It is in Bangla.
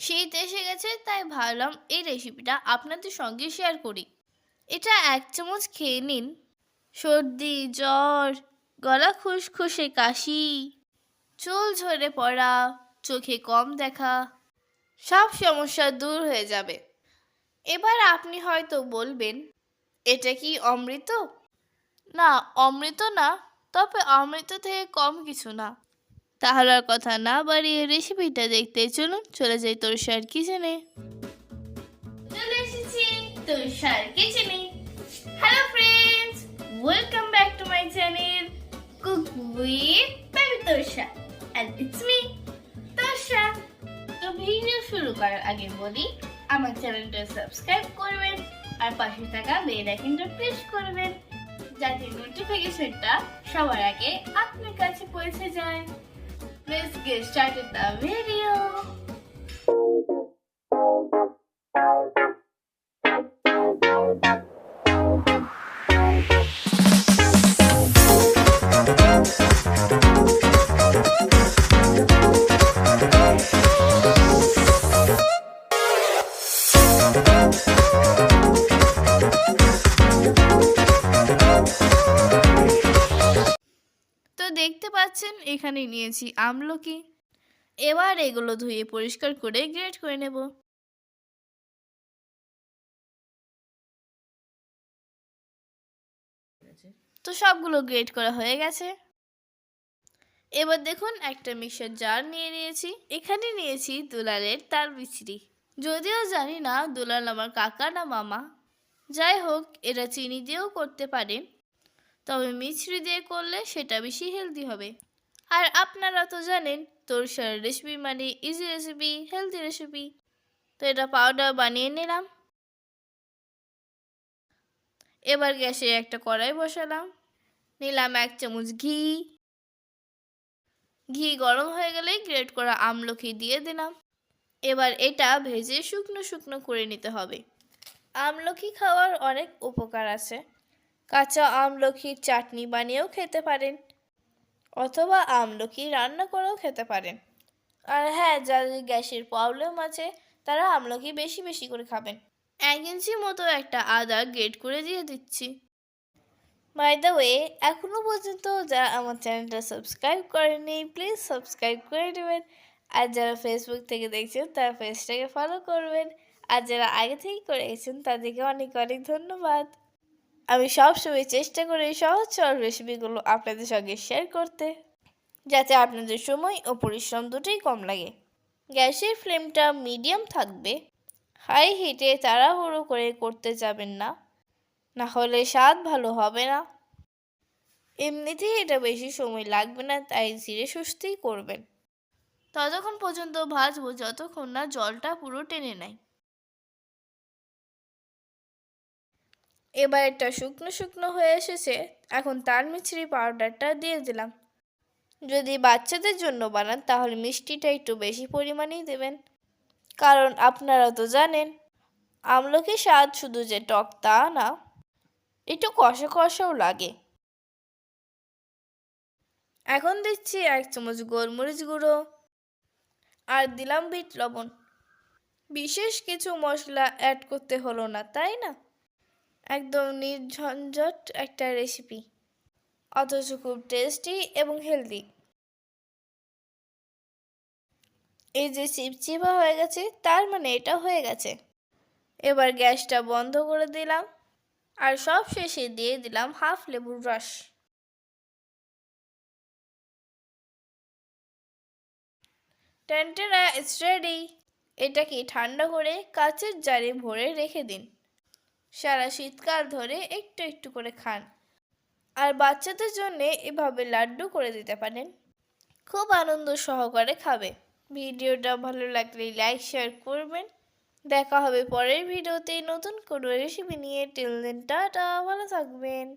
শীত এসে গেছে, তাই ভাবলাম এই রেসিপিটা আপনাদের সঙ্গে শেয়ার করি। এটা এক চামচ খেয়ে নিন। সর্দি, জ্বর, গলা খুসখুসে কাশি, চুল ঝরে পড়া, চোখে কম দেখা, সব সমস্যা দূর হয়ে যাবে। এবার আপনি হয়তো বলবেন, এটা কি অমৃত? না অমৃত না, তবে অমৃত থেকে কম কিছু না। তাহলে আর কথা না বাড়িয়ে রেসিপিটা দেখতে চলুন, চলে যাই তোরসার কিচেনে চলে এসেছি তোরসার কিচেনে hello friends welcome back to my channel cook with baby Torsa and it's me Torsa তো ভিডিও শুরু করার আগে বলি, আমার চ্যানেলটা সাবস্ক্রাইব করবেন আর পাশে থাকা বেল আইকনটা প্রেস করবেন, যাতে নোটিফিকেশনটা সবার আগে আপনার কাছে পৌঁছে যায়। Let's get started the video. পাচ্ছেন এখানে নিয়েছি আমলকি। এবার এগুলো ধুয়ে পরিষ্কার করে গ্রেট করে নেব। তো সবগুলো গ্রেট করা হয়ে গেছে। এবার দেখুন, একটা মিক্সার জার নিয়ে নিয়েছি। এখানে নিয়েছি দুলালের তার বিচড়ি যদিও জানি না দুলাল আমার কাকা না মামা। যাই হোক, এরা চিনি দিয়েও করতে পারেন তবে মিছরি দিয়ে করলে সেটা বেশি হেলদি হবে। আর আপনারা তো জানেন, তোরসার রেসিপি মানে ইজি রেসিপি হেলদি রেসিপি তো এটা পাউডার বানিয়ে নিলাম। এবার গ্যাসে একটা কড়াই বসালাম। নিলাম এক চামচ ঘি। ঘি গরম হয়ে গেলেই গ্রেট করা আমলকি দিয়ে দিলাম। এবার এটা ভেজে শুকনো শুকনো করে নিতে হবে। আমলকি খাওয়ার অনেক উপকার আছে। কাঁচা আমলকির চাটনি বানিয়েও খেতে পারেন, অথবা আমলকি রান্না করেও খেতে পারেন। আর হ্যাঁ যাদের গ্যাসের প্রবলেম আছে, তারা আমলকি বেশি বেশি করে খাবেন। এক ইঞ্চি মতো একটা আদা গ্রেট করে দিয়ে দিচ্ছি। বাই দ্য ওয়ে এখনও পর্যন্ত যারা আমার চ্যানেলটা সাবস্ক্রাইব করেনি প্লিজ সাবস্ক্রাইব করে নেবেন। আর যারা ফেসবুক থেকে দেখছেন, তারা পেজটাকে ফলো করবেন। আর যারা আগে থেকেই করে গেছেন তাদেরকে অনেক অনেক ধন্যবাদ। আমি সবসময় চেষ্টা করি সহজ সরল রেসিপিগুলো আপনাদের সঙ্গে শেয়ার করতে, যাতে আপনাদের সময় ও পরিশ্রম দুটোই কম লাগে। গ্যাসের ফ্লেমটা মিডিয়াম থাকবে। হাই হিটে তাড়াহুড়ো করে করতে যাবেন না। না হলে স্বাদ ভালো হবে না। এমনিতেই এটা বেশি সময় লাগবে না, তাই ধীরে সুস্থেই করবেন। ততক্ষণ পর্যন্ত ভাজবো, যতক্ষণ না জলটা পুরো টেনে নেয়। এবার এটা শুকনো শুকনো হয়ে এসেছে, এখন তার মিছরি পাউডারটা দিয়ে দিলাম। যদি বাচ্চাদের জন্য বানান, তাহলে মিষ্টিটা একটু বেশি পরিমাণেই দেবেন। কারণ আপনারা তো জানেন আমলকি স্বাদ শুধু যে টক তা না, একটু কষা কষাও লাগে। এখন দিচ্ছি এক চামচ গোলমরিচ গুঁড়ো আর দিলাম বিট লবণ। বিশেষ কিছু মশলা অ্যাড করতে হলো না, তাই না? একদম নির্ঝঞ্ঝট একটা রেসিপি অথচ খুব টেস্টি এবং হেলদি এই যে চিপচিপা হয়ে গেছে, তার মানে এটা হয়ে গেছে। এবার গ্যাসটা বন্ধ করে দিলাম আর সব শেষে দিয়ে দিলাম হাফ লেবুর রস। টেন্টেরা ইটস রেডি এটাকে ঠান্ডা করে কাচের জারে ভরে রেখে দিন। সারা শীতকাল ধরে একটু একটু করে খান। আর বাচ্চাদের জন্যে এভাবে লাড্ডু করে দিতে পারেন। খুব আনন্দ সহকারে খাবে। ভিডিওটা ভালো লাগলে লাইক, শেয়ার করবেন। দেখা হবে পরের ভিডিওতে নতুন কোনো রেসিপি নিয়ে। টিল দিন, টাটা, ভালো থাকবেন।